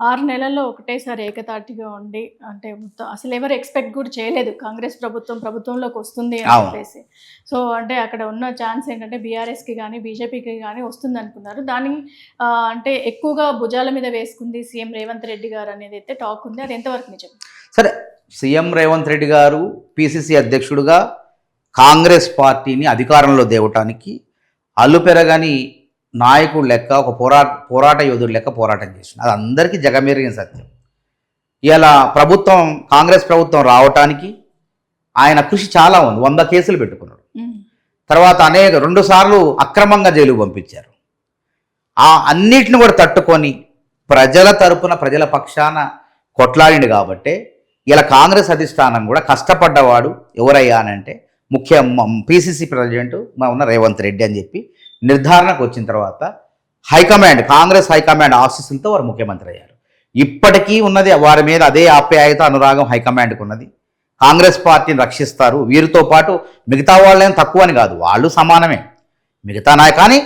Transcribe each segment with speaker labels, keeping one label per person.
Speaker 1: ఆరు నెలల్లో ఒకటేసారి ఏకతాటిగా ఉండి అంటే మొత్తం అసలు ఎవరు ఎక్స్పెక్ట్ కూడా చేయలేదు కాంగ్రెస్ ప్రభుత్వం ప్రభుత్వంలోకి వస్తుంది అని. చెప్పేసి. సో అంటే అక్కడ ఉన్న ఛాన్స్ ఏంటంటే బీఆర్ఎస్కి కానీ బీజేపీకి కానీ వస్తుంది అనుకున్నారు దాన్ని ఆ, అంటే ఎక్కువగా భుజాల మీద వేసుకుంది సీఎం రేవంత్ రెడ్డి గారు అనేది అయితే టాక్ ఉంది. అది ఎంతవరకు నిజం?
Speaker 2: సరే సీఎం రేవంత్ రెడ్డి గారు పిసిసి అధ్యక్షుడిగా కాంగ్రెస్ పార్టీని అధికారంలో దేవటానికి అల్లు పెరగని నాయకుడు లెక్క ఒక పోరాట పోరాట యోధుడు లెక్క పోరాటం చేసిన అది అందరికీ జగమెరిగిన సత్యం. ఇలా ప్రభుత్వం కాంగ్రెస్ ప్రభుత్వం రావటానికి ఆయన కృషి చాలా ఉంది. వంద కేసులు పెట్టుకున్నాడు. తర్వాత అనేక రెండు సార్లు అక్రమంగా జైలుకు పంపించారు. ఆ అన్నిటిని కూడా తట్టుకొని ప్రజల తరపున ప్రజల పక్షాన కొట్లాడిండు కాబట్టే ఇలా కాంగ్రెస్ అధిష్టానం కూడా కష్టపడ్డవాడు ఎవరయ్యా అని అంటే ముఖ్య పిసిసి ప్రెసిడెంట్ మా ఉన్న రేవంత్ రెడ్డి అని చెప్పి నిర్ధారణకు వచ్చిన తర్వాత హైకమాండ్ కాంగ్రెస్ హైకమాండ్ ఆశీస్సులతో వారు ముఖ్యమంత్రి అయ్యారు. ఇప్పటికీ ఉన్నది వారి మీద అదే ఆప్యాయత అనురాగం హైకమాండ్కి ఉన్నది. కాంగ్రెస్ పార్టీని రక్షిస్తారు. వీరితో పాటు మిగతా వాళ్ళేం తక్కువ అని కాదు వాళ్ళు సమానమే. మిగతా నాయ కానీ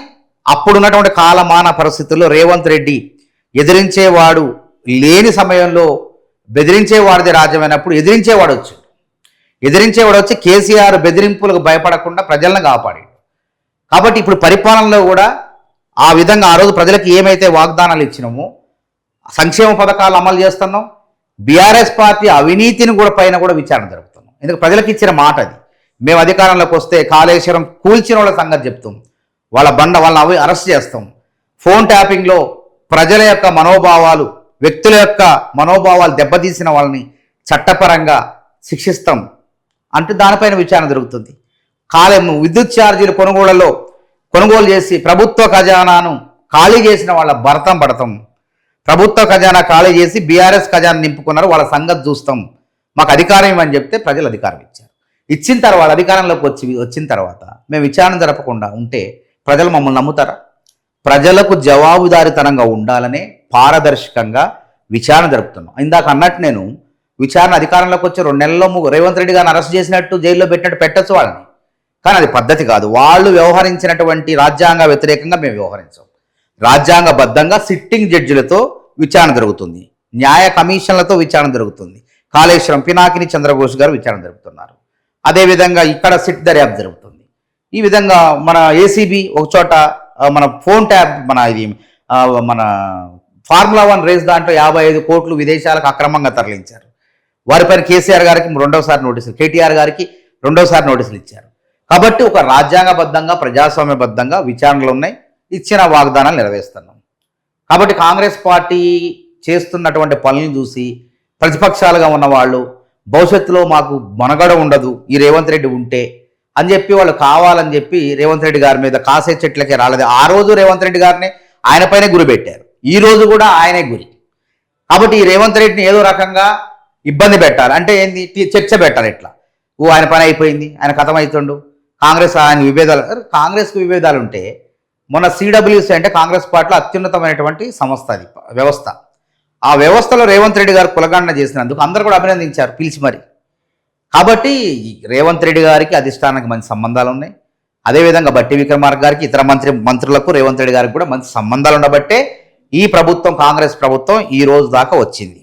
Speaker 2: అప్పుడున్నటువంటి కాలమాన పరిస్థితుల్లో రేవంత్ రెడ్డి ఎదిరించేవాడు లేని సమయంలో బెదిరించేవాడిది రాజ్యమైనప్పుడు ఎదిరించేవాడు వచ్చి ఎదిరించేవాడు వచ్చి కేసీఆర్ బెదిరింపులకు భయపడకుండా ప్రజలను కాపాడాడు. కాబట్టి ఇప్పుడు పరిపాలనలో కూడా ఆ విధంగా ఆ రోజు ప్రజలకు ఏమైతే వాగ్దానాలు ఇచ్చినామో సంక్షేమ పథకాలు అమలు చేస్తున్నాం బీఆర్ఎస్ పార్టీ అవినీతిని కూడా పైన కూడా విచారణ జరుపుతున్నాం. ఎందుకు ప్రజలకు ఇచ్చిన మాట అది. మేము అధికారంలోకి వస్తే కాళేశ్వరం కూల్చిన వాళ్ళ సంగతి చెప్తాం. వాళ్ళ బండ వాళ్ళని అవి అరెస్ట్ చేస్తాం. ఫోన్ ట్యాపింగ్లో ప్రజల యొక్క మనోభావాలు వ్యక్తుల యొక్క మనోభావాలు దెబ్బతీసిన వాళ్ళని చట్టపరంగా శిక్షిస్తాం. అంటే దానిపైన విచారణ జరుగుతుంది. కాలే విద్యుత్ ఛార్జీలు కొనుగోళ్ళలో కొనుగోలు చేసి ప్రభుత్వ ఖజానాను ఖాళీ చేసిన వాళ్ళ భరతం పడతాం. ప్రభుత్వ ఖజానా ఖాళీ చేసి బీఆర్ఎస్ ఖజానా నింపుకున్నారు వాళ్ళ సంగతి చూస్తాం. మాకు అధికారం ఇవ్వని చెప్తే ప్రజలు అధికారం ఇచ్చారు. ఇచ్చిన తర్వాత అధికారంలోకి వచ్చి వచ్చిన తర్వాత మేము విచారణ జరపకుండా ఉంటే ప్రజలు మమ్మల్ని నమ్ముతారా? ప్రజలకు జవాబుదారితనంగా ఉండాలనే పారదర్శకంగా విచారణ జరుపుతున్నాం. ఇందాక అన్నట్టు నేను విచారణ అధికారంలోకి వచ్చి రెండు నెలల్లో రేవంత్ రెడ్డి గారిని అరెస్ట్ చేసినట్టు జైల్లో పెట్టినట్టు పెట్టచ్చు వాళ్ళని. కానీ అది పద్ధతి కాదు. వాళ్ళు వ్యవహరించినటువంటి రాజ్యాంగ వ్యతిరేకంగా మేము వ్యవహరించాం. రాజ్యాంగబద్ధంగా సిట్టింగ్ జడ్జిలతో విచారణ జరుగుతుంది. న్యాయ కమిషన్లతో విచారణ జరుగుతుంది. కాళేశ్వరం పినాకిని చంద్రబోస్ గారు విచారణ జరుపుతున్నారు. అదేవిధంగా ఇక్కడ సిట్ దర్యాప్తు జరుగుతుంది. ఈ విధంగా మన ఏసీబీ ఒకచోట మన ఫోన్ ట్యాబ్ మన ఇది మన ఫార్ములా వన్ రేస్ దాంట్లో యాభై ఐదు కోట్లు విదేశాలకు అక్రమంగా తరలించారు. వారిపైన కేసీఆర్ గారికి రెండవసారి నోటీసులు కేటీఆర్ గారికి రెండోసారి నోటీసులు ఇచ్చారు. కాబట్టి ఒక రాజ్యాంగబద్ధంగా ప్రజాస్వామ్యబద్ధంగా విచారణలు ఉన్నాయి. ఇచ్చిన వాగ్దానాలు నెరవేరుస్తున్నాం. కాబట్టి కాంగ్రెస్ పార్టీ చేస్తున్నటువంటి పనులను చూసి ప్రతిపక్షాలుగా ఉన్నవాళ్ళు భవిష్యత్తులో మాకు మనగడ ఉండదు ఈ రేవంత్ రెడ్డి ఉంటే అని చెప్పి వాళ్ళు కావాలని చెప్పి రేవంత్ రెడ్డి గారి మీద కాసే చెట్లకే రాలేదు. ఆ రోజు రేవంత్ రెడ్డి గారిని ఆయనపైనే గురి పెట్టారు. ఈ రోజు కూడా ఆయనే గురి. కాబట్టి ఈ రేవంత్ రెడ్డిని ఏదో రకంగా ఇబ్బంది పెట్టాలి. అంటే ఏంది? చర్చ పెట్టాలి ఇట్లా ఓ ఆయన పని అయిపోయింది ఆయన కథం అవుతుండు కాంగ్రెస్ ఆయన విభేదాలు కాంగ్రెస్కు కాంగ్రెస్కి విభేదాలు ఉంటే మొన్న సిడబ్ల్యూసీ అంటే కాంగ్రెస్ పార్టీలో అత్యున్నతమైనటువంటి సంస్థ అది వ్యవస్థ. ఆ వ్యవస్థలో రేవంత్ రెడ్డి గారు కులగణన చేసినందుకు అందరూ కూడా అభినందించారు పిలిచి మరి. కాబట్టి రేవంత్ రెడ్డి గారికి అధిష్టానానికి మంచి సంబంధాలు ఉన్నాయి. అదేవిధంగా బట్టి విక్రమార్క గారికి ఇతర మంత్రి మంత్రులకు రేవంత్ రెడ్డి గారికి కూడా మంచి సంబంధాలు ఉండబట్టే ఈ ప్రభుత్వం కాంగ్రెస్ ప్రభుత్వం ఈ రోజు దాకా వచ్చింది.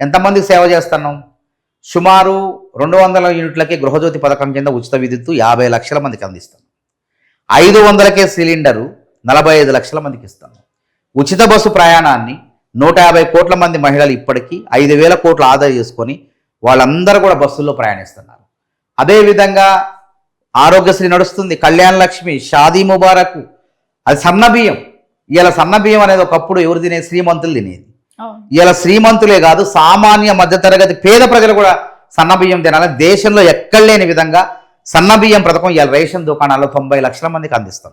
Speaker 2: ఎంతమందికి సేవ చేస్తున్నాం? సుమారు రెండు వందల యూనిట్లకే గృహజ్యోతి పథకం కింద ఉచిత విద్యుత్తు యాభై లక్షల మందికి అందిస్తాం. ఐదు వందలకే సిలిండరు నలభై ఐదు లక్షల మందికి ఇస్తాం. ఉచిత బస్సు ప్రయాణాన్ని నూట యాభై కోట్ల మంది మహిళలు ఇప్పటికీ ఐదు వేల కోట్లు ఆదా చేసుకొని వాళ్ళందరూ కూడా బస్సుల్లో ప్రయాణిస్తున్నారు. అదేవిధంగా ఆరోగ్యశ్రీ నడుస్తుంది. కళ్యాణ లక్ష్మి షాదీ ముబారక్ అది సన్న బియ్యం. ఇలా సన్న బియ్యం అనేది ఒకప్పుడు ఎవరు తినేది? శ్రీమంతులు తినేది. ఇలా శ్రీమంతులే కాదు సామాన్య మధ్యతరగతి పేద ప్రజలు కూడా సన్న బియ్యం తినాలని దేశంలో ఎక్కడ లేని విధంగా సన్న బియ్యం పథకం ఇవాళ రేషన్ దుకాణాల్లో తొంభై లక్షల మందికి అందిస్తాం